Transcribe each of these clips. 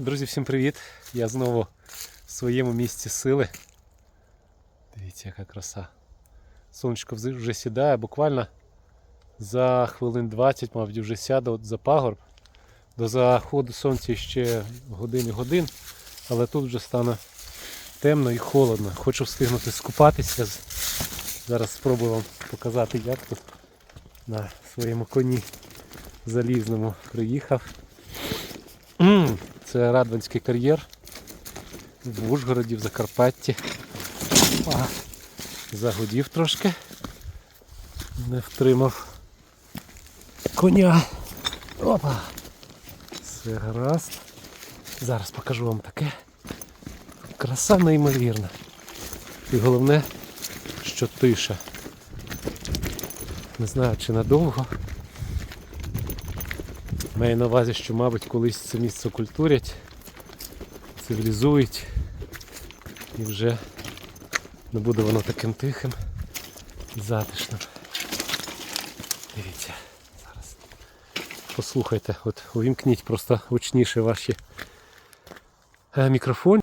Друзі, всім привіт! Я знову в своєму місці сили. Дивіться, яка краса. Сонечко вже сідає, буквально за хвилин 20, мабуть, вже сяде за пагорб. До заходу сонця ще години годин, але тут вже стане темно і холодно. Хочу встигнути скупатися. Зараз спробую вам показати, як тут на своєму коні залізному приїхав. Це Радванський кар'єр в Ужгороді, в Закарпатті. А, Загудів трошки. Не втримав коня. Опа! Все гаразд. Зараз покажу вам таке. Краса неймовірна. І головне, що тиша. Не знаю, чи надовго. Маю на увазі, що, мабуть, колись це місце культурять, цивілізують і вже не буде воно таким тихим і затишним. Дивіться, зараз. Послухайте, от увімкніть просто гучніше ваші е, мікрофон.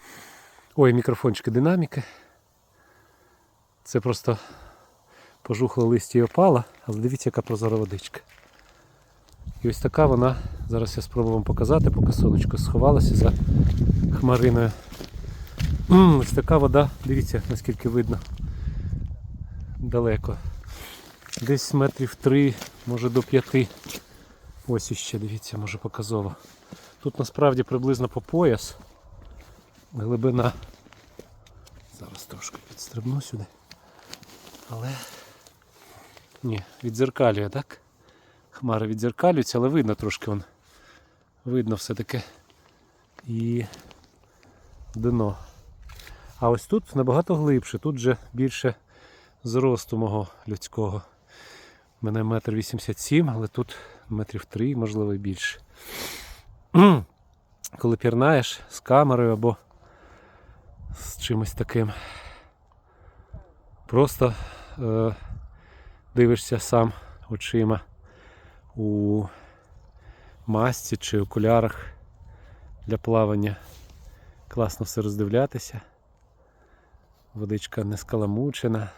Ой, мікрофончики динаміки. Це просто пожухле листя і опала, але дивіться, яка прозора водичка. І ось така вона, зараз я спробую вам показати, поки сонечко сховалося за хмариною. Ось така вода, дивіться, наскільки видно далеко. Десь метрів три, може до п'яти. Ось іще, дивіться, може показово. Тут насправді приблизно по пояс. Глибина. Зараз трошки підстрибну сюди. Але ні, відзеркалює, так? Хмари відзеркалюються, але видно трошки вон. Видно все-таки і дно. А ось тут набагато глибше, тут вже більше зросту мого людського. У мене метр вісімдесят сім, але тут метрів три, можливо, і більше. Коли пірнаєш з камерою або з чимось таким, просто е, дивишся сам очима у масці чи окулярах для плавання. Класно все роздивлятися. Водичка не скаламучена.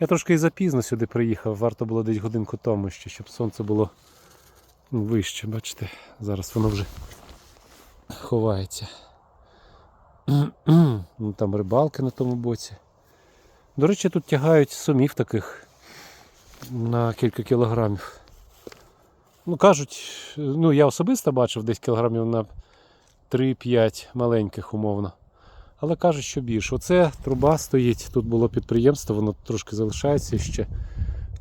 Я трошки і запізно сюди приїхав, варто було десь годинку тому ще, щоб сонце було вище, бачите, зараз воно вже ховається. Ну, Там рибалки на тому боці. До речі, тут тягають сумів таких на кілька кілограмів. Ну, кажуть, ну я особисто бачив десь кілограмів на 3-5 маленьких умовно. Але кажуть, що більше. Оце труба стоїть, тут було підприємство, воно трошки залишається ще.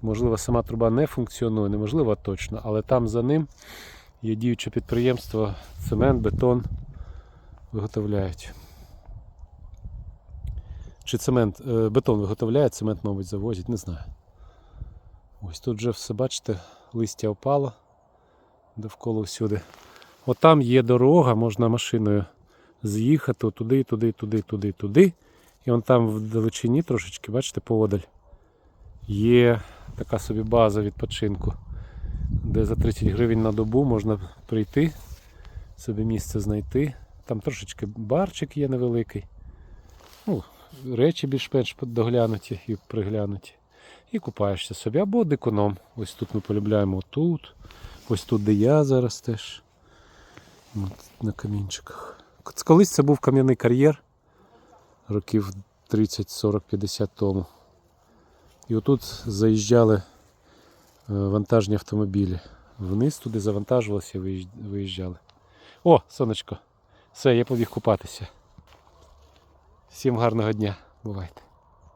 Можливо, сама труба не функціонує, неможливо точно, але там за ним є діюче підприємство, цемент, бетон виготовляють. Чи цемент, е, бетон виготовляє, цемент, мабуть, завозять, не знаю. Ось тут вже все, бачите, листя опало довкола всюди. От там є дорога, можна машиною з'їхати туди, туди, туди, туди, туди. І вон там в далечині трошечки, бачите, поодаль. Є така собі база відпочинку, де за 30 гривень на добу можна прийти, собі місце знайти. Там трошечки барчик є невеликий. Ну, речі більш-менш доглянуті і приглянуті. І купаєшся собі. Або диконом. Ось тут ми полюбляємо тут. Ось тут, де я зараз теж. От, на камінчиках. Колись це був кам'яний кар'єр років 30, 40, 50 тому. І отут заїжджали е, вантажні автомобілі. Вниз туди завантажувалися і виїжджали. О, сонечко. Все, я побіг купатися. Всім гарного дня. Бувайте.